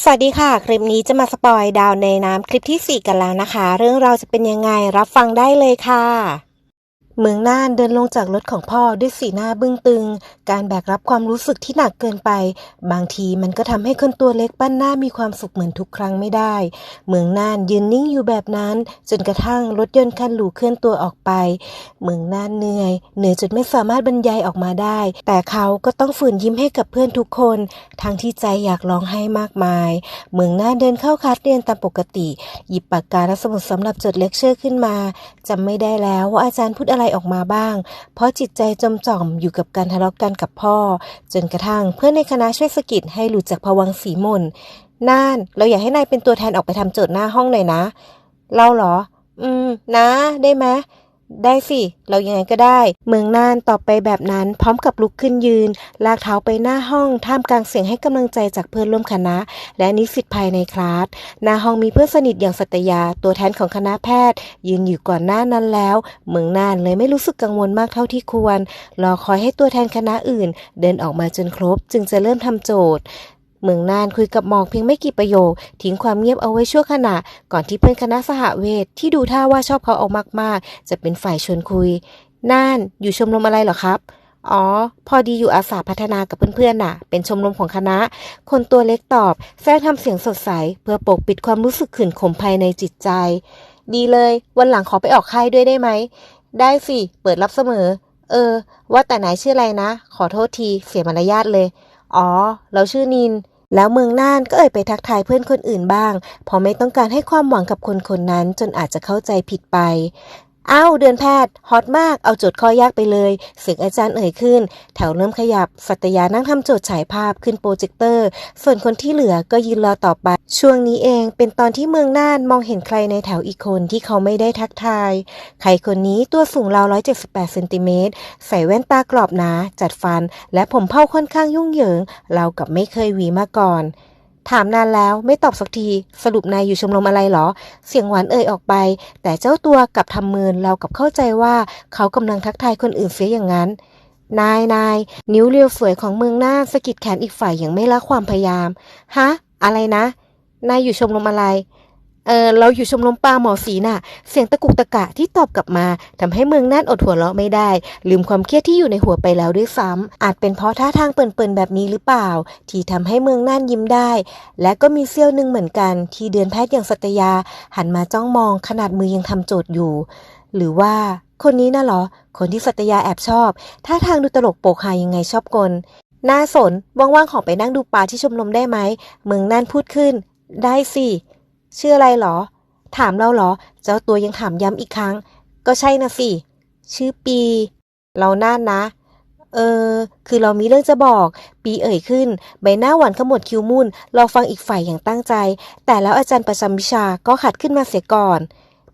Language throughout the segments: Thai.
สวัสดีค่ะ คลิปนี้จะมาสปอยดาวในน้ำคลิปที่ 4 กันแล้วนะคะ เรื่องราวจะเป็นยังไงรับฟังได้เลยค่ะ เมืองน่านเดินลงจากรถของพ่อด้วยสีหน้าบึ้งตึง การแบกรับความรู้สึกที่หนักเกินไป บางทีมันก็ทำให้คนตัวเล็กปั้นหน้ามีความสุขเหมือนทุกครั้งไม่ได้ เมืองน่านยืนนิ่งอยู่แบบนั้น จนกระทั่งรถยนต์คันหรูเคลื่อนตัวออกไป เมืองน่านเหนื่อย เหนื่อยจนไม่สามารถบรรยายออกมาได้ แต่เขาก็ต้องฝืนยิ้มให้กับเพื่อนทุกคน ทั้งที่ใจอยากร้องไห้มากมาย เมืองน่านเดินเข้าคลาสเรียนตามปกติ หยิบปากกาและสมุดสำหรับจดเลคเชอร์ขึ้นมาจำไม่ได้แล้วว่าอาจารย์พูดอะไรออกมาบ้าง เพราะจิตใจจมจ่อมอยู่กับการทะเลาะกันกับพ่อ จนกระทั่งเพื่อนในคณะช่วยสะกิดให้หลุดจากภวังสีมนน่าน เราอยากให้นายเป็นตัวแทนออกไปทำโจทย์หน้าห้องหน่อยนะ เราเหรอ อืม นะ ได้ไหม ได้สิ เรายังไงก็ได้ เมืองน่านตอบไปแบบนั้น พร้อมกับลุกขึ้นยืน ลากเท้าไปหน้าห้อง ท่ามกลางเสียงให้กำลังใจจากเพื่อนร่วมคณะ และนิสิตภายในคลาส หน้าห้องมีเพื่อนสนิทอย่างสัตยา ตัวแทนของคณะแพทย์ ยืนอยู่ก่อนหน้านั้นแล้ว เมืองน่านเลยไม่รู้สึกกังวลมากเท่าที่ควร รอคอยให้ตัวแทนคณะอื่น เดินออกมาจนครบ จึงจะเริ่มทำโจทย์ เมืองน่านคุยกับหมอกเพียงไม่กี่ประโยค ทิ้งความเงียบเอาไว้ชั่วขณะ ก่อนที่เพื่อนคณะสหเวทที่ดูท่าว่าชอบเขาเอามากๆ จะเป็นฝ่ายชวนคุย น่านอยู่ชมรมอะไรเหรอครับอ๋อ พอดีอยู่อาสาพัฒนากับเพื่อนๆน่ะ เป็นชมรมของคณะ คนตัวเล็กตอบแทรกทำเสียงสดใส เพื่อปกปิดความรู้สึกขื่นขมภายในจิตใจ ดีเลย วันหลังขอไปออกค่ายด้วยได้ไหม ได้สิ เปิดรับเสมอ เออ ว่าแต่ไหนชื่ออะไรนะ ขอโทษที เสียมารยาทเลย อ๋อ เราชื่อนิน แล้วเมืองน่านก็เอ่ยไปทักทายเพื่อนคนอื่นบ้างเพราะไม่ต้องการให้ความหวังกับคนคนนั้นจนอาจจะเข้าใจผิดไป อ้าวเดือนแพทย์ฮอตมากเอาโจทย์ข้อยากไปเลยเสียงอาจารย์เอ่ยขึ้น แถวเริ่มขยับสัตยานั่งทำโจทย์ฉายภาพขึ้นโปรเจคเตอร์ ส่วนคนที่เหลือก็ยืนรอต่อไป ช่วงนี้เองเป็นตอนที่เมืองน่านมองเห็นใครในแถวอีกคนที่เขาไม่ได้ทักทาย ใครคนนี้ตัวสูงราว 178เซนติเมตรใส่แว่นตากรอบหนา จัดฟัน และผมเผ้าค่อนข้างยุ่งเหยิงเรากับไม่เคยหวีมาก่อน ถามนานแล้วไม่ตอบสักทีสรุปนายอยู่ชมรมอะไรเหรอ เสียงหวานเอ่ยออกไป แต่เจ้าตัวกับทำมืนเรากับเข้าใจว่าเขากำลังทักทายคนอื่นเสียอย่างนั้น นายนายนิ้วเรียวสวยของเมืองหน้าสะกิดแขนอีกฝ่ายอย่างไม่ละความพยายามฮะอะไรนะ นายอยู่ชมรมอะไร เออเราอยู่ชมรมปลาหมอสีน่ะ เสียงตะกุกตะกะที่ตอบกลับมาทำให้เมืองน่านอดหัวเราะไม่ได้ ลืมความเครียดที่อยู่ในหัวไปแล้วด้วยซ้ำอาจเป็นเพราะท่าทางเปิ่นๆแบบนี้หรือเปล่า ที่ทำให้เมืองน่านยิ้มได้ และก็มีเสี้ยวหนึ่งเหมือนกัน ที่เดือนแพทย์อย่างสัตยา หันมาจ้องมองขนาดมือยังทำโจทย์อยู่ หรือว่าคนนี้น่ะเหรอ คนที่สัตยาแอบชอบท่าทางดูตลกโปกฮายังไงชอบกลน่าสนว่างๆขอไปนั่งดูปลาที่ชมรมได้ไหมเมืองน่านพูดขึ้น ได้สิ ชื่ออะไรเหรอ ถามเราเหรอ เจ้าตัวยังถามย้ำอีกครั้ง ก็ใช่นะสิชื่อปี เราน่านนะ เออ คือเรามีเรื่องจะบอก ปีเอ่ยขึ้น ใบหน้าหวานขมวดคิ้วมุ่นเราฟังอีกฝ่ายอย่างตั้งใจ แต่แล้วอาจารย์ประจำวิชาก็ขัดขึ้นมาเสียก่อน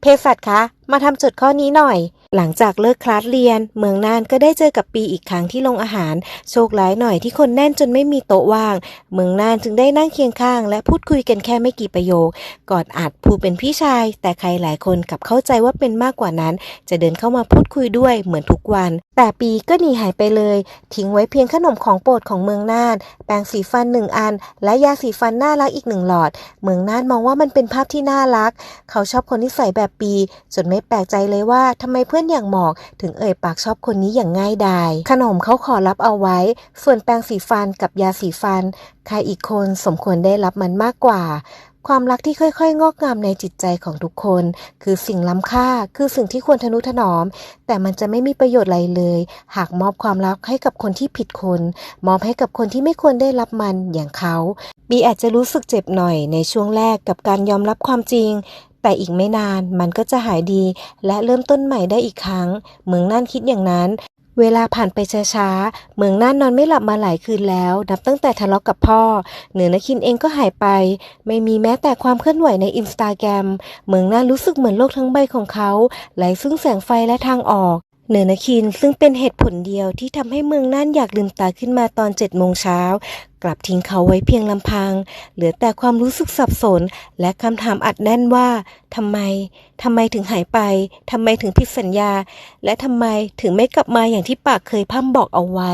เพศสัตร์คะ มาทำโจทย์ข้อนี้หน่อย หลังจากเลิกคลาสเรียน เมืองน่านก็ได้เจอกับปีอีกครั้งที่ลงอาหาร โชคร้ายหน่อยที่คนแน่นจนไม่มีโต๊ะว่าง เมืองน่านจึงได้นั่งเคียงข้าง และพูดคุยกันแค่ไม่กี่ประโยค ก่อนอาจพูดเป็นพี่ชาย แต่ใครหลายคนกลับเข้าใจว่าเป็นมากกว่านั้น จะเดินเข้ามาพูดคุยด้วยเหมือนทุกวัน แต่ปีก็หนีหายไปเลย ทิ้งไว้เพียงขนมของโปรดของเมืองน่าน แปรงสีฟันหนึ่งอัน และยาสีฟันน่ารักอีกหนึ่งหลอด เมืองน่านมองว่ามันเป็นภาพที่น่ารัก เขาชอบคนที่ใส่แบบปี จนไม่แปลกใจเลยว่าทำไมเพื่อนอย่างหมอก ถึงเอ่ยปากชอบคนนี้อย่างง่ายดาย ขนมเขาขอรับเอาไว้ ส่วนแปรงสีฟันกับยาสีฟัน ใครอีกคนสมควรได้รับมันมากกว่า ความรักที่ค่อย ๆ งอกงามในจิตใจของทุกคน คือสิ่งล้ำค่าคือสิ่งที่ควรทนุถนอม แต่มันจะไม่มีประโยชน์อะไรเลย หากมอบความรักให้กับคนที่ผิดคน มอบให้กับคนที่ไม่ควรได้รับมันอย่างเขา บีอาจจะรู้สึกเจ็บหน่อยในช่วงแรกกับการยอมรับความจริงแต่อีกไม่นานมันก็จะหายดี และเริ่มต้นใหม่ได้อีกครั้ง เมืองนั่นคิดอย่างนั้น เวลาผ่านไปช้าๆ เมืองน่านนอนไม่หลับมาหลายคืนแล้ว นับตั้งแต่ทะเลาะกับพ่อ เหนือนคินเองก็หายไป ไม่มีแม้แต่ความเคลื่อนไหวในอินสตาแกรม เมืองน่านรู้สึกเหมือนโลกทั้งใบของเขาไหลซึ่งแสงไฟและทางออก เหนือนคินซึ่งเป็นเหตุผลเดียวที่ทำให้เมืองน่านอยากลืมตาขึ้นมาตอนเจ็ดโมงเช้ากลับทิ้งเขาไว้เพียงลำพัง เหลือแต่ความรู้สึกสับสน และคำถามอัดแน่นว่าทำไมทำไมถึงหายไปทำไมถึงผิดสัญญา และทำไมถึงไม่กลับมาอย่างที่ปากเคยพร่ำบอกเอาไว้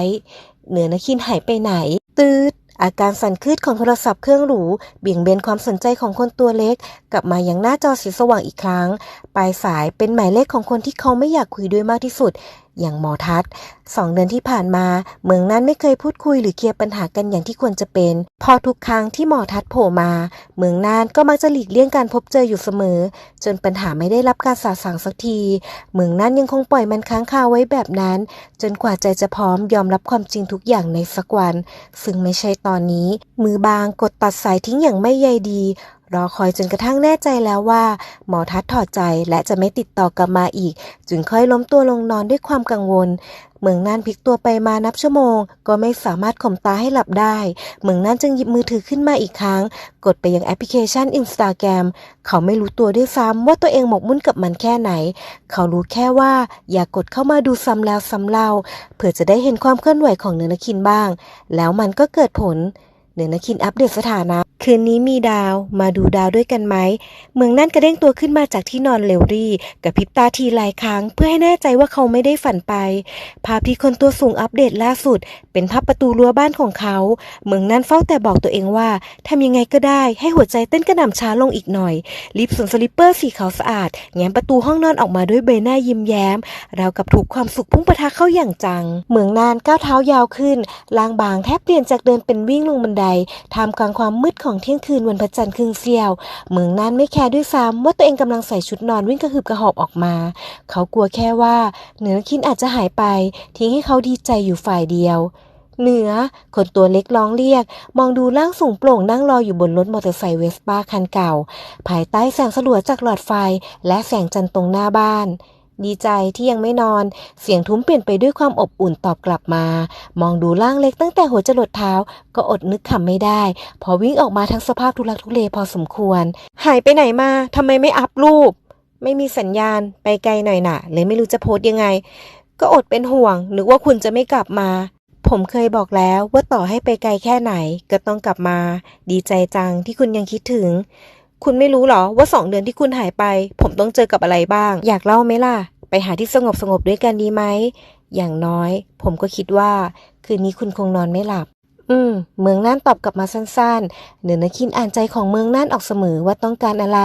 เหนือนคินหายไปไหน ตืด อาการสั่นคลืดของโทรศัพท์เครื่องหรูเบี่ยงเบนความสนใจของคนตัวเล็ก กลับมายังหน้าจอสีสว่างอีกครั้ง ปลายสายเป็นหมายเลขของคนที่เขาไม่อยากคุยด้วยมากที่สุด อย่างหมอทัศสองเดือนที่ผ่านมา เมืองนั้นไม่เคยพูดคุยหรือเคลียร์ปัญหากันอย่างที่ควรจะเป็น พอทุกครั้งที่หมอทัศโผล่มา เมืองน่านก็มักจะหลีกเลี่ยงการพบเจออยู่เสมอ จนปัญหาไม่ได้รับการสาสางสักที เมืองนั้นยังคงปล่อยมันค้างคาไว้แบบนั้น จนกว่าใจจะพร้อมยอมรับความจริงทุกอย่างในสักวัน ซึ่งไม่ใช่ตอนนี้ มือบางกดตัดสายทิ้งอย่างไม่ใยดี รอคอยจนกระทั่งแน่ใจแล้วว่า หมอทัศน์ถอดใจและจะไม่ติดต่อกลับมาอีก จึงค่อยล้มตัวลงนอนด้วยความกังวล เมืองน่านพลิกตัวไปมานับชั่วโมง ก็ไม่สามารถข่มตาให้หลับได้ เมืองน่านจึงหยิบมือถือขึ้นมาอีกครั้ง กดไปยังแอปพลิเคชัน Instagram เขาไม่รู้ตัวด้วยซ้ำว่าตัวเองหมกมุ่นกับมันแค่ไหน เขารู้แค่ว่าอย่ากกดเข้ามาดูซ้ำแล้วซ้ำเล่าเพื่อจะได้เห็นความเคลื่อนไหวของเนื้อนคินบ้าง แล้วมันก็เกิดผลเนื้อนคินอัปเดตสถานะ คืนนี้มีดาว มาดูดาวด้วยกันไหม เมืองนั่นกระเด้งตัวขึ้นมาจากที่นอนเร็วรี่กับพริบตาทีหลายครั้ง เพื่อให้แน่ใจว่าเขาไม่ได้ฝันไป ภาพที่คนตัวสูงอัปเดตล่าสุด เป็นภาพประตูรั้วบ้านของเขา เมืองนั่นเฝ้าแต่บอกตัวเองว่าทำยังไงก็ได้ให้หัวใจเต้นกระหน่ำช้าลงอีกหน่อยรีบสวมสลิปเปอร์สีขาวสะอาดแง้มประตูห้องนอนออกมาด้วยใบหน้ายิ้มแย้มราวกับถูกความสุขพุ่งปะทะเข้าอย่างจัง เมืองนานก้าวเท้ายาวขึ้นลางบางแทบเปลี่ยนจากเดินเป็นวิ่งลงบันไดท่ามกลางความมืดของเที่ยงคืนวันพระจันทร์ครึ่งเสี้ยวเมืองนานไม่แคร์ด้วยซ้ำว่าตัวเองกำลังใส่ชุดนอนวิ่งกระหืบกระหอบออกมา เขากลัวแค่ว่าเหนือคินอาจจะหายไป ทิ้งให้เขาดีใจอยู่ฝ่ายเดียวเหนือ คนตัวเล็กร้องเรียก มองดูร่างสูงโปร่งนั่งรออยู่บนรถมอเตอร์ไซค์เวสป้าคันเก่า ภายใต้แสงสลัวจากหลอดไฟ และแสงจันทร์ตรงหน้าบ้าน ดีใจที่ยังไม่นอน เสียงทุ้มเปลี่ยนไปด้วยความอบอุ่นตอบกลับมา มองดูร่างเล็กตั้งแต่หัวจรดเท้า ก็อดนึกขำไม่ได้ พอวิ่งออกมาทั้งสภาพทุลักทุเลพอสมควร หายไปไหนมาทำไมไม่อัพรูป ไม่มีสัญญาณไปไกลหน่อยน่ะ เลยไม่รู้จะโพสต์ยังไง ก็อดเป็นห่วง นึกว่าคุณจะไม่กลับมา ผมเคยบอกแล้วว่าต่อให้ไปไกลแค่ไหน ก็ต้องกลับมา ดีใจจังที่คุณยังคิดถึง คุณไม่รู้หรอว่าสองเดือนที่คุณหายไป ผมต้องเจอกับอะไรบ้าง อยากเล่าไหมล่ะ ไปหาที่สงบสงบๆด้วยกันดีไหม อย่างน้อย ผมก็คิดว่า คืนนี้คุณคงนอนไม่หลับ อืม เมืองน่านตอบกลับมาสั้นๆ เหนือนคินอ่านใจของเมืองน่านออกเสมอว่าต้องการอะไร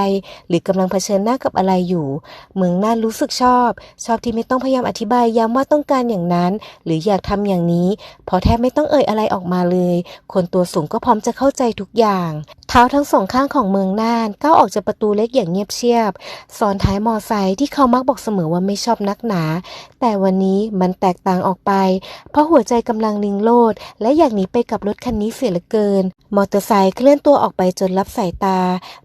หรือกำลังเผชิญหน้ากับอะไรอยู่ เมืองน่านรู้สึกชอบ ชอบที่ไม่ต้องพยายามอธิบายย้ำว่าต้องการอย่างนั้น หรืออยากทำอย่างนี้เพราะแทบไม่ต้องเอ่ยอะไรออกมาเลย คนตัวสูงก็พร้อมจะเข้าใจทุกอย่าง เท้าทั้งสองข้างของเมืองน่านก้าวออกจากประตูเล็กอย่างเงียบเชียบซ้อนท้ายมอไซค์ที่เขามักบอกเสมอว่าไม่ชอบนักหนา แต่วันนี้มันแตกต่างออกไป เพราะหัวใจกำลังลิงโลด และอยากหนีไปกับรถคันนี้เสียเหลือเกิน มอเตอร์ไซค์เคลื่อนตัวออกไปจนรับสายตา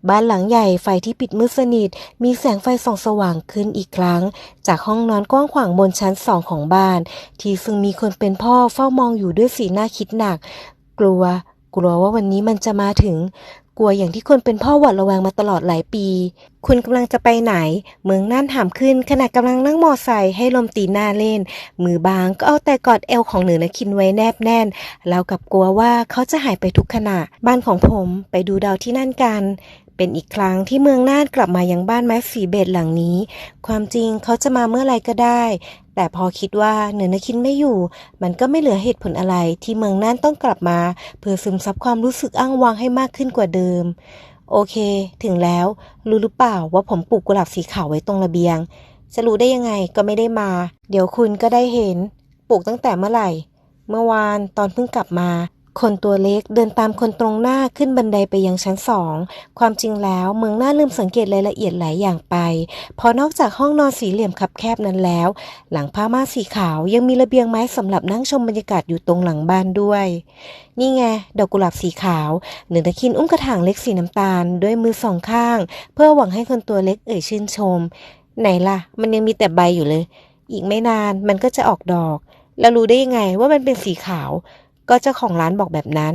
บ้านหลังใหญ่ไฟที่ปิดมืดสนิท มีแสงไฟส่องสว่างขึ้นอีกครั้ง จากห้องนอนกว้างขวางบนชั้นสองของบ้าน ที่ซึ่งมีคนเป็นพ่อเฝ้ามองอยู่ด้วยสีหน้าคิดหนัก กลัว กลัวว่าวันนี้มันจะมาถึง กลัวอย่างที่คนเป็นพ่อหวาดระแวงมาตลอดหลายปี คุณกำลังจะไปไหน เมืองน่านถามขึ้นขณะกำลังนั่งมอไซค์ให้ลมตีหน้าเล่น มือบางก็เอาแต่กอดเอวของเหนือนคินไว้แนบแน่นแล้วกับกลัวว่าเขาจะหายไปทุกขณะ บ้านของผมไปดูดาวที่นั่นกันเป็นอีกครั้งที่เมืองน่านกลับมายังบ้านไม้สีเบดหลังนี้ ความจริงเขาจะมาเมื่อไรก็ได้ แต่พอคิดว่าเหนือนคินไม่อยู่ มันก็ไม่เหลือเหตุผลอะไรที่เมืองน่านต้องกลับมา เพื่อซึมซับความรู้สึกอ้างว้างให้มากขึ้นกว่าเดิม โอเค ถึงแล้ว รู้หรือเปล่าว่าผมปลูกกุหลาบสีขาวไว้ตรงระเบียง จะรู้ได้ยังไงก็ไม่ได้มา เดี๋ยวคุณก็ได้เห็น ปลูกตั้งแต่เมื่อไหร่ เมื่อวานตอนเพิ่งกลับมา คนตัวเล็กเดินตามคนตรงหน้าขึ้นบันไดไปยังชั้นสอง ความจริงแล้วเมืองน่าลืมสังเกตรายละเอียดหลายอย่างไปเพอนอกจากห้องนอนสี่เหลี่ยมคับแคบนั้นแล้ว หลังผ้าม่านสีขาวยังมีระเบียงไม้สำหรับนั่งชมบรรยากาศอยู่ตรงหลังบ้านด้วย นี่ไงดอกกุหลาบสีขาว หนือตะคินอุ้มกระถางเล็กสีน้ำตาล ด้วยมือสองข้าง เพื่อหวังให้คนตัวเล็กเอ่ยชื่นชม ไหนล่ะ มันยังมีแต่ใบอยู่เลย อีกไม่นานมันก็จะออกดอก แล้วรู้ได้ยังไงว่ามันเป็นสีขาว ก็เจ้าของร้านบอกแบบนั้น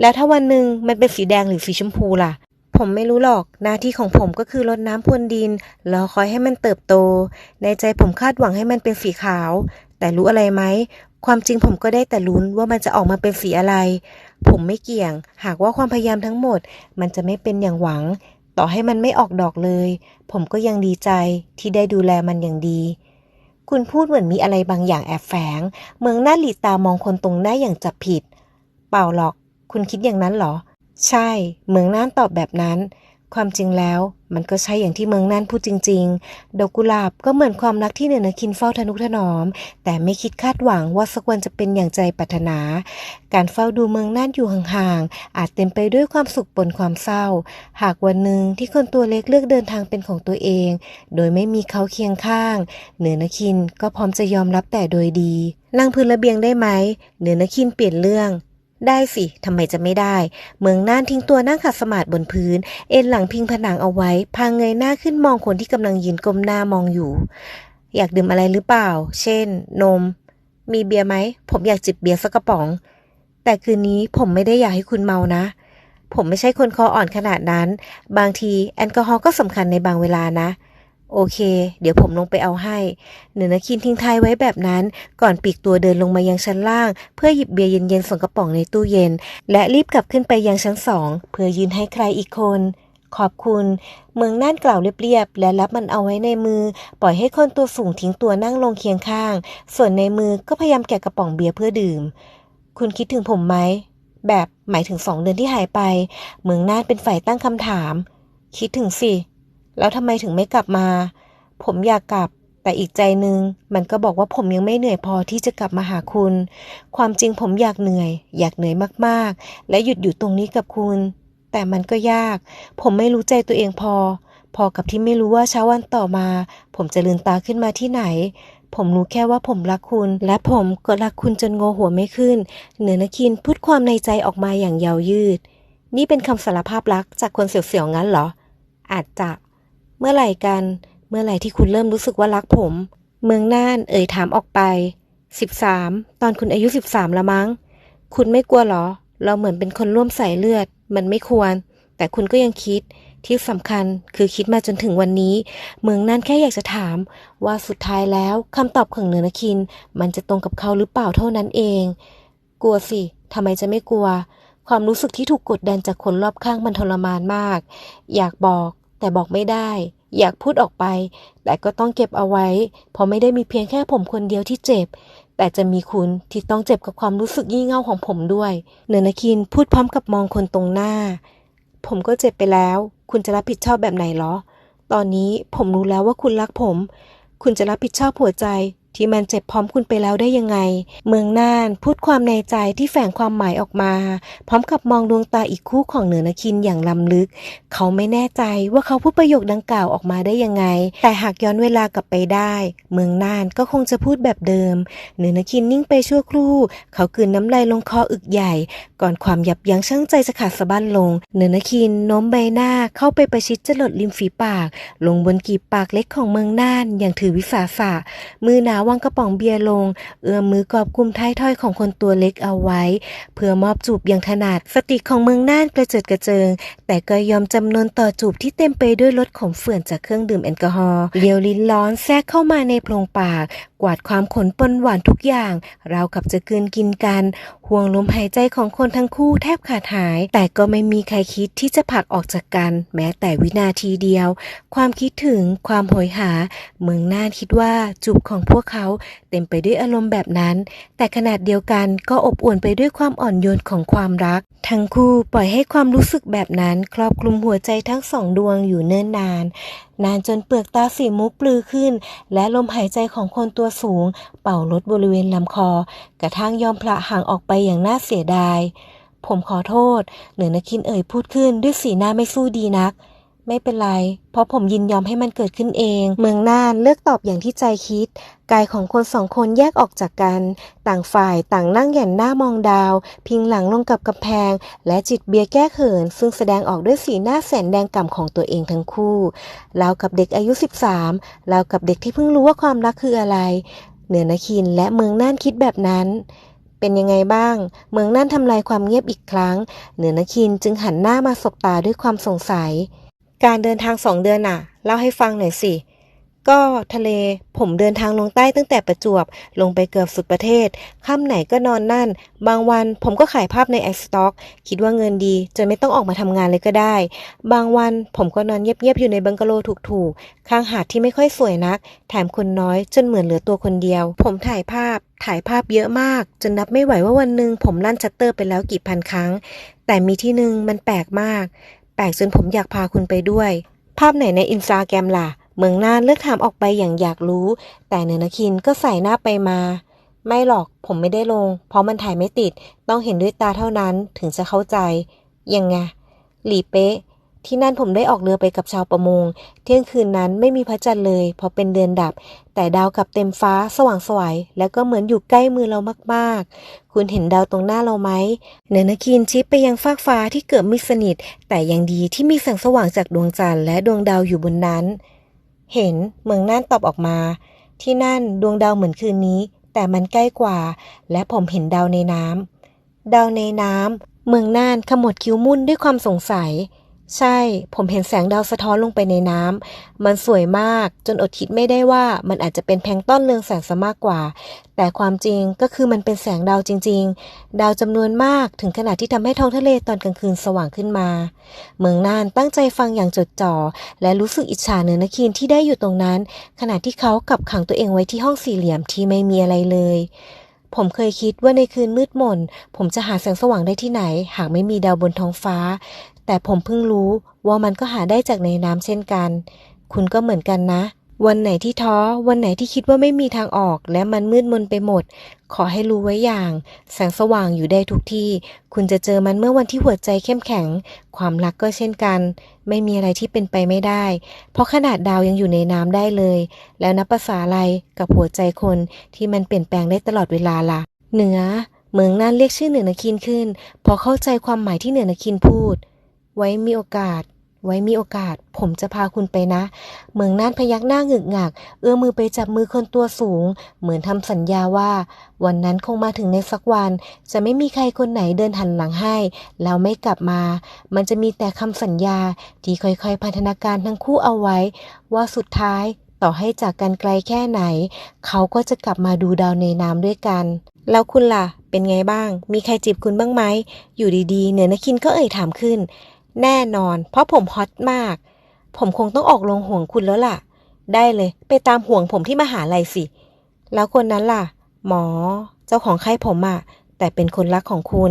แล้วถ้าวันหนึ่งมันเป็นสีแดงหรือสีชมพูล่ะ ผมไม่รู้หรอก หน้าที่ของผมก็คือรดน้ำพรวนดิน รอคอยให้มันเติบโต ในใจผมคาดหวังให้มันเป็นสีขาว แต่รู้อะไรไหม ความจริงผมก็ได้แต่ลุ้นว่ามันจะออกมาเป็นสีอะไร ผมไม่เกี่ยง หากว่าความพยายามทั้งหมด มันจะไม่เป็นอย่างหวัง ต่อให้มันไม่ออกดอกเลย ผมก็ยังดีใจที่ได้ดูแลมันอย่างดี คุณพูดเหมือนมีอะไรบางอย่างแอบแฝง เมืองหน้าหลีตามองคนตรงหน้าอย่างจับผิด เปล่าหรอก คุณคิดอย่างนั้นเหรอ ใช่ เมืองน่านตอบแบบนั้น ความจริงแล้วมันก็ใช่อย่างที่เมืองน่านพูดจริง ๆ ดอกกุหลาบก็เหมือนความรักที่เนนคินเฝ้าทนุถนอม แต่ไม่คิดคาดหวังว่าสักวันจะเป็นอย่างใจปรารถนา การเฝ้าดูเมืองน่านอยู่ห่างๆอาจเต็มไปด้วยความสุขปนความเศร้า หากวันหนึ่งที่คนตัวเล็กเลือกเดินทางเป็นของตัวเอง โดยไม่มีเขาเคียงข้าง เหนือนคินก็พร้อมจะยอมรับแต่โดยดีนั่งพื้นระเบียงได้ไหมเหนือนคินเปลี่ยนเรื่อง ได้สิ ทำไมจะไม่ได้ เมืองน่านทิ้งตัวนั่งขัดสมาธิบนพื้น เอ็นหลังพิงผนังเอาไว้ พางเงยหน้าขึ้นมองคนที่กำลังยืนก้มหน้ามองอยู่ อยากดื่มอะไรหรือเปล่า เช่น นม มีเบียร์ไหม ผมอยากจิบเบียร์สักกระป๋อง แต่คืนนี้ผมไม่ได้อยากให้คุณเมานะ ผมไม่ใช่คนคออ่อนขนาดนั้น บางทีแอลกอฮอล์ก็สำคัญในบางเวลานะ โอเค เดี๋ยวผมลงไปเอาให้เหนือนคินทิ้งท้ายไว้แบบนั้น ก่อนปีกตัวเดินลงมายังชั้นล่าง เพื่อหยิบเบียร์เย็นๆส่งกระป๋องในตู้เย็น และรีบกลับขึ้นไปยังชั้นสองเพื่อยืนให้ใครอีกคน ขอบคุณ เมืองน่านกล่าวเรียบๆและรับมันเอาไว้ในมือ ปล่อยให้คนตัวสูงทิ้งตัวนั่งลงเคียงข้าง ส่วนในมือก็พยายามแกะกระป๋องเบียร์เพื่อดื่ม คุณคิดถึงผมไหมแบบหมายถึงสองเดือนที่หายไป เมืองน่านเป็นฝ่ายตั้งคำถาม คิดถึงสิ แล้วทำไมถึงไม่กลับมา ผมอยากกลับ แต่อีกใจนึง มันก็บอกว่าผมยังไม่เหนื่อยพอที่จะกลับมาหาคุณ ความจริงผมอยากเหนื่อย อยากเหนื่อยมากๆ และหยุดอยู่ตรงนี้กับคุณ แต่มันก็ยาก ผมไม่รู้ใจตัวเองพอ พอกับที่ไม่รู้ว่าเช้าวันต่อมา ผมจะลืมตาขึ้นมาที่ไหนผมรู้แค่ว่าผมรักคุณ และผมก็รักคุณจนโงหัวไม่ขึ้น เหนือนคินพูดความในใจออกมาอย่างยาวยืด นี่เป็นคำสารภาพรักจากคนเสียวๆงั้นเหรอ อาจจะ เมื่อไหร่กัน เมื่อไหร่ที่คุณเริ่มรู้สึกว่ารักผม เมืองน่านเอ่ยถามออกไป 13 ตอนคุณอายุ 13 ละมั้ง คุณไม่กลัวเหรอ เราเหมือนเป็นคนร่วมสายเลือด มันไม่ควร แต่คุณก็ยังคิด ที่สำคัญคือคิดมาจนถึงวันนี้ เมืองน่านแค่อยากจะถาม ว่าสุดท้ายแล้วคำตอบของเนือนคิน มันจะตรงกับเขาหรือเปล่าเท่านั้นเอง กลัวสิทำไมจะไม่กลัว ความรู้สึกที่ถูกกดดันจากคนรอบข้างมันทรมานมาก อยากบอก แต่บอกไม่ได้ อยากพูดออกไป แต่ก็ต้องเก็บเอาไว้ เพราะไม่ได้มีเพียงแค่ผมคนเดียวที่เจ็บ แต่จะมีคุณที่ต้องเจ็บกับความรู้สึกยี่เง่าของผมด้วย เนนคินพูดพร้อมกับมองคนตรงหน้า ผมก็เจ็บไปแล้ว คุณจะรับผิดชอบแบบไหนหรอ ตอนนี้ผมรู้แล้วว่าคุณรักผม คุณจะรับผิดชอบหัวใจ ที่มันเจ็บพร้อมคุณไปแล้วได้ยังไง เมืองน่านพูดความในใจที่แฝงความหมายออกมา พร้อมกับมองดวงตาอีกคู่ของเหนือนคินอย่างล้ำลึก เขาไม่แน่ใจว่าเขาพูดประโยคดังกล่าวออกมาได้ยังไง แต่หากย้อนเวลากลับไปได้ เมืองน่านก็คงจะพูดแบบเดิม เหนือนคินนิ่งไปชั่วครู่ เขากืนน้ำลายลงคออึกใหญ่ ก่อนความยับยั้งชั่งใจจะขาดสะบั้นลง เหนือนคินโน้มใบหน้าเข้าไปประชิดจรดริมฝีปาก ลงบนกีบปากเล็กของเมืองน่านอย่างถือวิสาสะมือหนาววางกระป๋องเบียร์ลง เอื้อมมือกอบกุมท้ายถ้อยของคนตัวเล็กเอาไว้ เพื่อมอบจูบอย่างถนัดสติของเมืองน่านกระเจิดกระเจิง แต่ก็ยอมจำนนต่อจูบที่เต็มไปด้วยรสขมเฝื่อนจากเครื่องดื่มแอลกอฮอล์เลียวลิ้นร้อนแทรกเข้ามาในโพรงปากกวาดความขนปนหวานทุกอย่าง เรากับจะกลืนกินกัน ห่วงลมหายใจของคนทั้งคู่แทบขาดหาย แต่ก็ไม่มีใครคิดที่จะผลักออกจากกัน แม้แต่วินาทีเดียว ความคิดถึงความโหยหา เมืองน่านคิดว่าจูบของพวกเขาเต็มไปด้วยอารมณ์แบบนั้น แต่ขนาดเดียวกันก็อบอวลไปด้วยความอ่อนโยนของความรัก ทั้งคู่ปล่อยให้ความรู้สึกแบบนั้น ครอบคลุมหัวใจทั้งสองดวงอยู่เนิ่นนาน นานจนเปลือกตาสีมุกปลือขึ้น และลมหายใจของคนตัวสูง เป่าลดบริเวณลำคอ กระทั่งยอมพละห่างออกไปอย่างน่าเสียดาย ผมขอโทษ เหนือนคินเอ่ยพูดขึ้นด้วยสีหน้าไม่สู้ดีนัก ไม่เป็นไร เพราะผมยินยอมให้มันเกิดขึ้นเอง เมืองน่านเลือกตอบอย่างที่ใจคิด กายของคนสองคนแยกออกจากกัน ต่างฝ่ายต่างนั่งหย่นหน้ามองดาว พิงหลังลงกับกำแพง และจิตเบียร์แก้เขิน ซึ่งแสดงออกด้วยสีหน้าแสนแดงก่ำของตัวเองทั้งคู่ราวกับเด็กอายุ 13ราวกับเด็กที่เพิ่งรู้ว่าความรักคืออะไร เหนือนคินและเมืองน่านคิดแบบนั้นเป็นยังไงบ้าง เมืองน่านทำลายความเงียบอีกครั้ง เหนือนคินจึงหันหน้ามาสบตาด้วยความสงสัย การเดินทางสองเดือนน่ะ เล่าให้ฟังหน่อยสิ ก็ทะเลผมเดินทางลงใต้ตั้งแต่ประจวบ ลงไปเกือบสุดประเทศ ค่ำไหนก็นอนนั่น บางวันผมก็ขายภาพในแอคสต็อกคิดว่าเงินดีจนไม่ต้องออกมาทำงานเลยก็ได้ บางวันผมก็นอนเงียบๆอยู่ในบังกะโลถูกๆ ข้างหาดที่ไม่ค่อยสวยนัก แถมคนน้อยจนเหมือนเหลือตัวคนเดียว ผมถ่ายภาพ ถ่ายภาพเยอะมาก จนนับไม่ไหวว่าวันหนึ่งผมลั่นชัตเตอร์ไปแล้วกี่พันครั้ง แต่มีที่หนึ่งมันแปลกมาก แปลกจนผมอยากพาคุณไปด้วย ภาพไหนในอินสตาแกรมล่ะ เมืองน่านเลือกถามออกไปอย่างอยากรู้ แต่เนอนคินก็ใส่หน้าไปมา ไม่หรอกผมไม่ได้ลง เพราะมันถ่ายไม่ติด ต้องเห็นด้วยตาเท่านั้นถึงจะเข้าใจ ยังไง หลีเป๊ะ ที่นั่นผมได้ออกเรือไปกับชาวประมง เที่ยงคืนนั้นไม่มีพระจันทร์เลยเพราะเป็นเดือนดับ แต่ดาวกลับเต็มฟ้าสว่างสวยแล้วก็เหมือนอยู่ใกล้มือเรามากๆ คุณเห็นดาวตรงหน้าเราไหมเนอนคินชี้ไปยังฟากฟ้าที่เกือบมิดสนิท แต่ยังดีที่มีแสงสว่างจากดวงจันทร์และดวงดาวอยู่บนนั้น เห็นเมืองน่านตอบออกมา ที่นั่นดวงดาวเหมือนคืนนี้ แต่มันใกล้กว่า และผมเห็นดาวในน้ำดาวในน้ำเมืองน่านขมวดคิ้วมุ่นด้วยความสงสัย ใช่ ผมเห็นแสงดาวสะท้อนลงไปในน้ำ มันสวยมากจนอดคิดไม่ได้ว่ามันอาจจะเป็นแพลงต้อนเรืองแสงซะมากกว่า แต่ความจริงก็คือมันเป็นแสงดาวจริง ๆ ดาวจำนวนมากถึงขนาดที่ทำให้ท้องทะเลตอนกลางคืนสว่างขึ้นมา เมืองน่านตั้งใจฟังอย่างจดจ่อ และรู้สึกอิจฉาเนือนคีนที่ได้อยู่ตรงนั้น ขณะที่เขากลับขังตัวเองไว้ที่ห้องสี่เหลี่ยมที่ไม่มีอะไรเลยผมเคยคิดว่าในคืนมืดมน ผมจะหาแสงสว่างได้ที่ไหน หากไม่มีดาวบนท้องฟ้า แต่ผมเพิ่งรู้ว่ามันก็หาได้จากในน้ำเช่นกัน คุณก็เหมือนกันนะ วันไหนที่ท้อ วันไหนที่คิดว่าไม่มีทางออก และมันมืดมนไปหมด ขอให้รู้ไว้อย่าง แสงสว่างอยู่ได้ทุกที่ คุณจะเจอมันเมื่อวันที่หัวใจเข้มแข็ง ความรักก็เช่นกัน ไม่มีอะไรที่เป็นไปไม่ได้ เพราะขนาดดาวยังอยู่ในน้ำได้เลย แล้วนับภาษาอะไรกับหัวใจคนที่มันเปลี่ยนแปลงได้ตลอดเวลาล่ะ เหนือเมืองน่านเรียกชื่อเหนือนาคินขึ้น พอเข้าใจความหมายที่เหนือนาคินพูด ไว้มีโอกาส ไว้มีโอกาส ผมจะพาคุณไปนะ เมืองน่านพยักหน้าหงึกหงัก เอื้อมมือไปจับมือคนตัวสูง เหมือนทำสัญญาว่า วันนั้นคงมาถึงในสักวัน จะไม่มีใครคนไหนเดินหันหลังให้ แล้วไม่กลับมา มันจะมีแต่คำสัญญา ที่ค่อยๆ พัฒนาการทั้งคู่เอาไว้ ว่าสุดท้ายต่อให้จากกันไกลแค่ไหน เขาก็จะกลับมาดูดาวในน้ำด้วยกัน แล้วคุณล่ะ เป็นไงบ้าง มีใครจีบคุณบ้างไหม อยู่ดีๆเหนือนคินก็เอ่ยถามขึ้น แน่นอน เพราะผมฮอตมาก ผมคงต้องออกลงห่วงคุณแล้วล่ะ ได้เลย ไปตามห่วงผมที่มหาลัยสิ แล้วคนนั้นล่ะ หมอ เจ้าของไข้ผมอะแต่เป็นคนรักของคุณ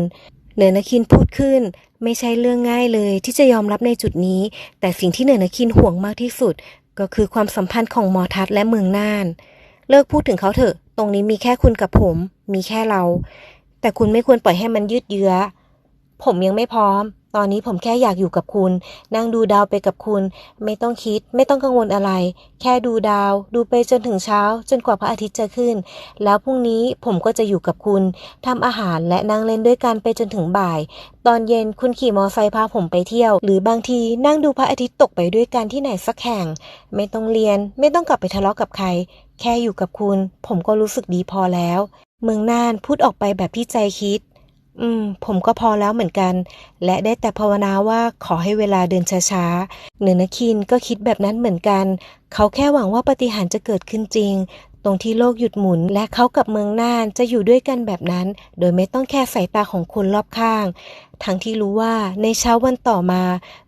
เหนือนคินพูดขึ้น ไม่ใช่เรื่องง่ายเลยที่จะยอมรับในจุดนี้ แต่สิ่งที่เหนือนคินห่วงมากที่สุด ก็คือความสัมพันธ์ของหมอทัศและเมืองน่าน เลิกพูดถึงเขาเถอะ ตรงนี้มีแค่คุณกับผม มีแค่เรา แต่คุณไม่ควรปล่อยให้มันยืดเยื้อ ผมยังไม่พร้อม ตอนนี้ผมแค่อยากอยู่กับคุณ นั่งดูดาวไปกับคุณ ไม่ต้องคิด ไม่ต้องกังวลอะไร แค่ดูดาว ดูไปจนถึงเช้า จนกว่าพระอาทิตย์จะขึ้น แล้วพรุ่งนี้ผมก็จะอยู่กับคุณทำอาหารและนั่งเล่นด้วยกันไปจนถึงบ่าย ตอนเย็นคุณขี่มอไซค์พาผมไปเที่ยว หรือบางทีนั่งดูพระอาทิตย์ตกไปด้วยกันที่ไหนสักแห่ง ไม่ต้องเรียน ไม่ต้องกลับไปทะเลาะกับใคร แค่อยู่กับคุณ ผมก็รู้สึกดีพอแล้ว เมืองน่านพูดออกไปแบบที่ใจคิด อืม ผมก็พอแล้วเหมือนกัน และได้แต่ภาวนาว่าขอให้เวลาเดินช้าๆ เนือนคินก็คิดแบบนั้นเหมือนกัน เขาแค่หวังว่าปฏิหารจะเกิดขึ้นจริง ตรงที่โลกหยุดหมุนและเขากับเมืองน่านจะอยู่ด้วยกันแบบนั้น โดยไม่ต้องแค่สายตาของคนรอบข้าง ทั้งที่รู้ว่าในเช้าวันต่อมา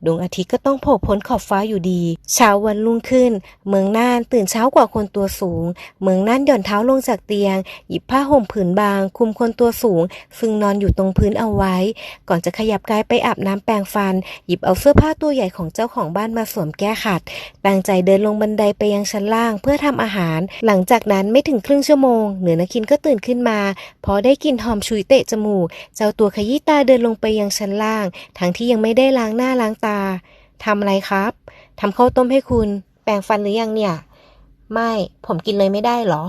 ดวงอาทิตย์ก็ต้องโผล่พ้นขอบฟ้าอยู่ดี เช้าวันรุ่งขึ้น เมืองน่านตื่นเช้ากว่าคนตัวสูง เมืองน่านหย่อนเท้าลงจากเตียง หยิบผ้าห่มผืนบาง คุมคนตัวสูง ซึ่งนอนอยู่ตรงพื้นเอาไว้ ก่อนจะขยับกายไปอาบน้ำแปรงฟัน หยิบเอาเสื้อผ้าตัวใหญ่ของเจ้าของบ้านมาสวมแก้ขัดตั้งใจเดินลงบันไดไปยังชั้นล่างเพื่อทำอาหาร หลังจากนั้นไม่ถึงครึ่งชั่วโมง เหนือนคินก็ตื่นขึ้นมา พอได้กลิ่นหอมฉุยเตะจมูก เจ้าตัวขยี้ตาเดินลงไปยังชั้นล่าง ทั้งที่ยังไม่ได้ล้างหน้าล้างตาทำอะไรครับทำข้าวต้มให้คุณ แปรงฟันหรือยังเนี่ย ไม่ ผมกินเลยไม่ได้หรอ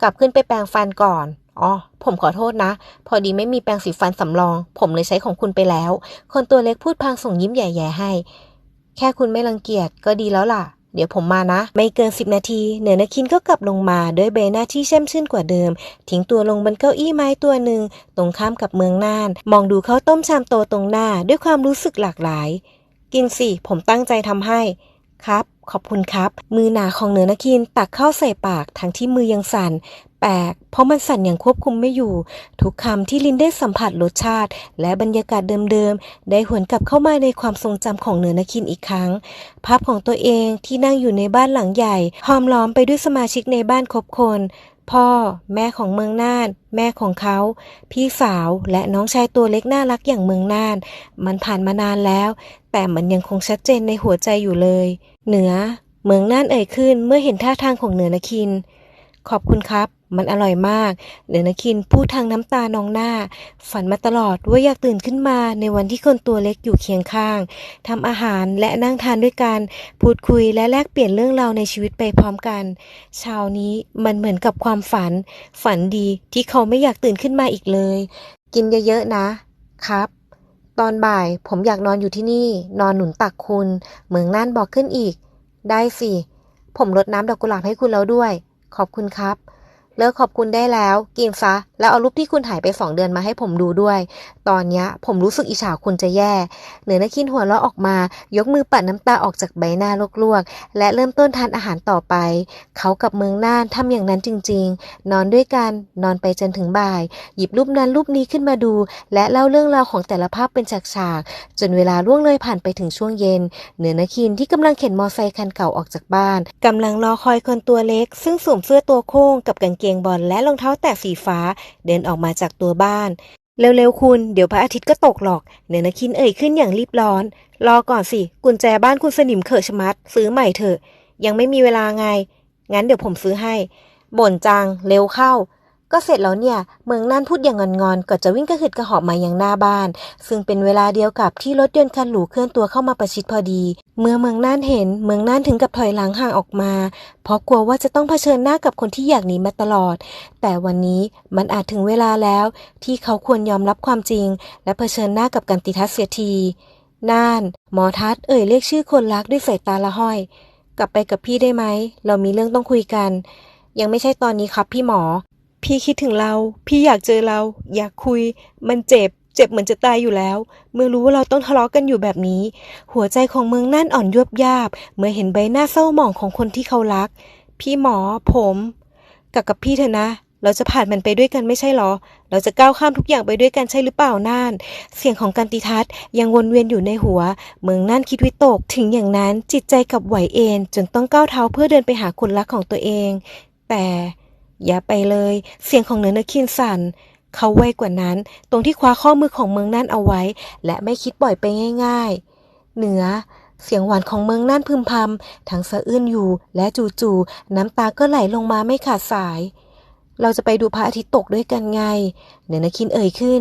กลับขึ้นไปแปรงฟันก่อนอ๋อ ผมขอโทษนะ พอดีไม่มีแปรงสีฟันสำรอง ผมเลยใช้ของคุณไปแล้ว คนตัวเล็กพูดพางส่งยิ้มแย่ๆให้ แค่คุณไม่รังเกียจก็ดีแล้วล่ะ เดี๋ยวผมมานะ ไม่เกินสิบนาทีเหนือนคินก็กลับลงมาด้วยใบหน้าที่แช่มชื่นกว่าเดิม ทิ้งตัวลงบนเก้าอี้ไม้ตัวหนึ่ง ตรงข้ามกับเมืองน่าน มองดูข้าวต้มชามโตตรงหน้าด้วยความรู้สึกหลากหลาย กินสิ ผมตั้งใจทำให้ ครับ ขอบคุณครับ มือหนาของเหนือนคินตักเข้าใส่ปากทั้งที่มือยังสั่น ปลกเพราะมันสั่นอย่างควบคุมไม่อยู่ ทุกคำที่ลินได้สัมผัสรสชาติ และบรรยากาศเดิมๆ ได้หวนกลับเข้ามาในความทรงจำของเหนือนคินอีกครั้ง ภาพของตัวเองที่นั่งอยู่ในบ้านหลังใหญ่ห้อมล้อมไปด้วยสมาชิกในบ้านครบคนพ่อ แม่ของเมืองน่าน แม่ของเขา พี่สาวและน้องชายตัวเล็กน่ารักอย่างเมืองน่าน มันผ่านมานานแล้ว แต่มันยังคงชัดเจนในหัวใจอยู่เลย เหนือ เมืองน่านเอ่ยขึ้นเมื่อเห็นท่าทางของเหนือนคิน ขอบคุณครับ มันอร่อยมากเหนือนคินพูดทางน้ำตานองหน้า ฝันมาตลอดว่าอยากตื่นขึ้นมาในวันที่คนตัวเล็กอยู่เคียงข้างทำอาหารและนั่งทานด้วยกัน พูดคุยและแลกเปลี่ยนเรื่องราวในชีวิตไปพร้อมกัน เช้านี้มันเหมือนกับความฝัน ฝันดีที่เขาไม่อยากตื่นขึ้นมาอีกเลย กินเยอะๆนะ ครับตอนบ่ายผมอยากนอนอยู่ที่นี่ นอนหนุนตักคุณ เหมืองน่านบอกขึ้นอีก ได้สิ ผมรดน้ำดอกกุหลาบให้คุณแล้วด้วย ขอบคุณครับ เลิกขอบคุณได้แล้ว กินซะ แล้วเอารูปที่คุณหายไปสองเดือนมาให้ผมดูด้วย ตอนนี้ผมรู้สึกอิจฉาคุณจะแย่ เหนือนคินหัวเราะออกมา ยกมือปัดน้ำตาออกจากใบหน้าลวกๆ และเริ่มต้นทานอาหารต่อไป เขากับเมืองน่านทำอย่างนั้นจริง ๆ นอนด้วยกัน นอนไปจนถึงบ่าย หยิบรูปนั้นรูปนี้ขึ้นมาดู และเล่าเรื่องราวของแต่ละภาพเป็นฉากๆ จนเวลาล่วงเลยผ่านไปถึงช่วงเย็น เหนือนคินที่กำลังเข็นมอไซค์คันเก่าออกจากบ้านกำลังรอคอยคนตัวเล็ก ซึ่งสวมเสื้อตัวโค้งกับกางเกงบอลและรองเท้าแตะสีฟ้า เดินออกมาจากตัวบ้าน เร็วๆคุณ เดี๋ยวพระอาทิตย์ก็ตกหรอกเหนือนคินเอ่ยขึ้นอย่างรีบร้อน รอก่อนสิ กุญแจบ้านคุณสนิมเขอชมัด ซื้อใหม่เถอะ ยังไม่มีเวลาไง งั้นเดี๋ยวผมซื้อให้ บ่นจัง เร็วเข้า ก็เสร็จแล้วเนี่ย เมืองน่านพูดอย่างงอนๆก็จะวิ่งกระหืดกระหอบมายังหน้าบ้าน ซึ่งเป็นเวลาเดียวกับที่รถยนต์คันหรูเคลื่อนตัวเข้ามาประชิดพอดี เมื่อเมืองน่านเห็น เมืองน่านถึงกับถอยหลังห่างออกมา เพราะกลัวว่าจะต้องเผชิญหน้ากับคนที่อยากหนีมาตลอด แต่วันนี้มันอาจถึงเวลาแล้ว ที่เขาควรยอมรับความจริง และเผชิญหน้ากับกันติทัศเสียทีน่านหมอทัศเอ่ยเรียกชื่อคนรักด้วยสายตาละห้อย กลับไปกับพี่ได้ไหม เรามีเรื่องต้องคุยกัน ยังไม่ใช่ตอนนี้ครับพี่หมอ พี่คิดถึงเรา พี่อยากเจอเรา อยากคุย มันเจ็บ เจ็บเหมือนจะตายอยู่แล้ว เมื่อรู้ว่าเราต้องทะเลาะกันอยู่แบบนี้ หัวใจของเมืองน่านอ่อนยวบยาบ เมื่อเห็นใบหน้าเศร้าหมองของคนที่เขารัก พี่หมอ ผมกับกับพี่เถอะนะ เราจะผ่านมันไปด้วยกันไม่ใช่หรอ เราจะก้าวข้ามทุกอย่างไปด้วยกันใช่หรือเปล่าน่าน เสียงของกันติทัศน์ยังวนเวียนอยู่ในหัว เมืองน่านคิดวิตก ถึงอย่างนั้นจิตใจกับไหวเอ็นจนต้องก้าวเท้าเพื่อเดินไปหาคนรักของตัวเอง แต่ อย่าไปเลย เสียงของเนือนคินสั่นเขาไวกว่านั้น ตรงที่คว้าข้อมือของเมืองน่านเอาไว้ และไม่คิดปล่อยไปง่าย ๆ เหนือ เสียงหวานของเมืองน่านพึมพำทั้งสะอื้นอยู่ และจู่ๆน้ำตาก็ไหลลงมาไม่ขาดสาย เราจะไปดูพระอาทิตย์ตกด้วยกันไง เนือนคินเอ่ยขึ้น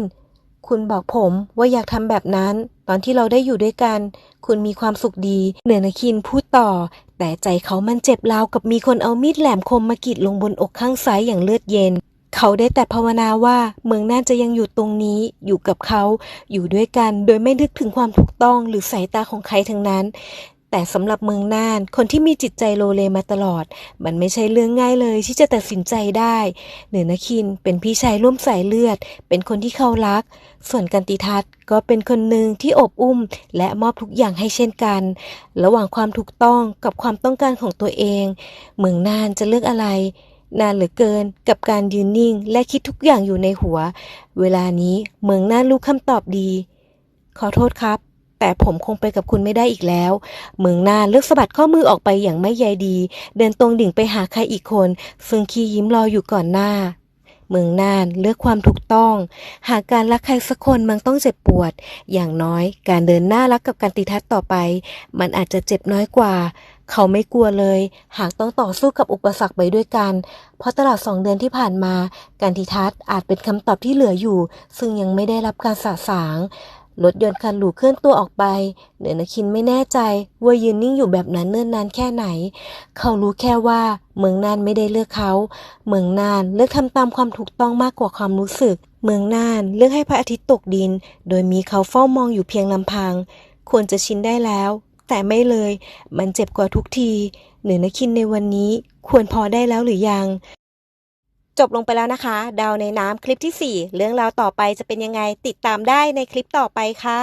คุณบอกผมว่าอยากทำแบบนั้น อนที่เราได้อยู่ด้วยกัน คุณมีความสุขดี เหนือนาคินพูดต่อ แต่ใจเขามันเจ็บราวกับมีคนเอามีดแหลมคมมากรีดลงบนอกข้างซ้ายอย่างเลือดเย็น เขาได้แต่ภาวนาว่าเมืองน่านจะยังอยู่ตรงนี้ อยู่กับเขา อยู่ด้วยกัน โดยไม่นึกถึงความถูกต้องหรือสายตาของใครทั้งนั้น แต่สำหรับเมืองน่าน คนที่มีจิตใจโลเลมาตลอด มันไม่ใช่เรื่องง่ายเลยที่จะตัดสินใจได้ เหนือนคินเป็นพี่ชายร่วมสายเลือด เป็นคนที่เขารัก ส่วนกันติทัศน์ก็เป็นคนหนึ่งที่อบอุ้ม และมอบทุกอย่างให้เช่นกัน ระหว่างความถูกต้องกับความต้องการของตัวเอง เมืองน่านจะเลือกอะไรนานเหลือเกินกับการยืนนิ่งและคิดทุกอย่างอยู่ในหัว เวลานี้เมืองน่านรู้คำตอบดี ขอโทษครับ แต่ผมคงไปกับคุณไม่ได้อีกแล้ว เมืองน่านเลือกสะบัดข้อมือออกไปอย่างไม่ใยดี เดินตรงดิ่งไปหาใครอีกคน ซึ่งขี้ยิ้มรออยู่ก่อนหน้า เมืองน่านเลือกความถูกต้อง หากการรักใครสักคนมันต้องเจ็บปวด อย่างน้อยการเดินหน้ารักกับการติทัศน์ต่อไป มันอาจจะเจ็บน้อยกว่า เขาไม่กลัวเลย หากต้องต่อสู้กับอุปสรรคไปด้วยกัน เพราะตลอดสองเดือนที่ผ่านมา การติทัศน์อาจเป็นคำตอบที่เหลืออยู่ ซึ่งยังไม่ได้รับการสะสาง รถยนต์คันหรูเคลื่อนตัวออกไปเหนือนคินไม่แน่ใจว่ายืนนิ่งอยู่แบบนั้นเนิ่นนานแค่ไหน เขารู้แค่ว่าเมืองน่านไม่ได้เลือกเขา เมืองน่านเลือกทำตามความถูกต้องมากกว่าความรู้สึก เมืองน่านเลือกให้พระอาทิตย์ตกดิน โดยมีเขาเฝ้ามองอยู่เพียงลำพัง ควรจะชินได้แล้ว แต่ไม่เลย มันเจ็บกว่าทุกทีเหนือนคินในวันนี้ควรพอได้แล้วหรือยัง จบลงไปแล้วนะคะ ดาวในน้ำคลิปที่ 4 เรื่องราวต่อไปจะเป็นยังไงติดตามได้ในคลิปต่อไปค่ะ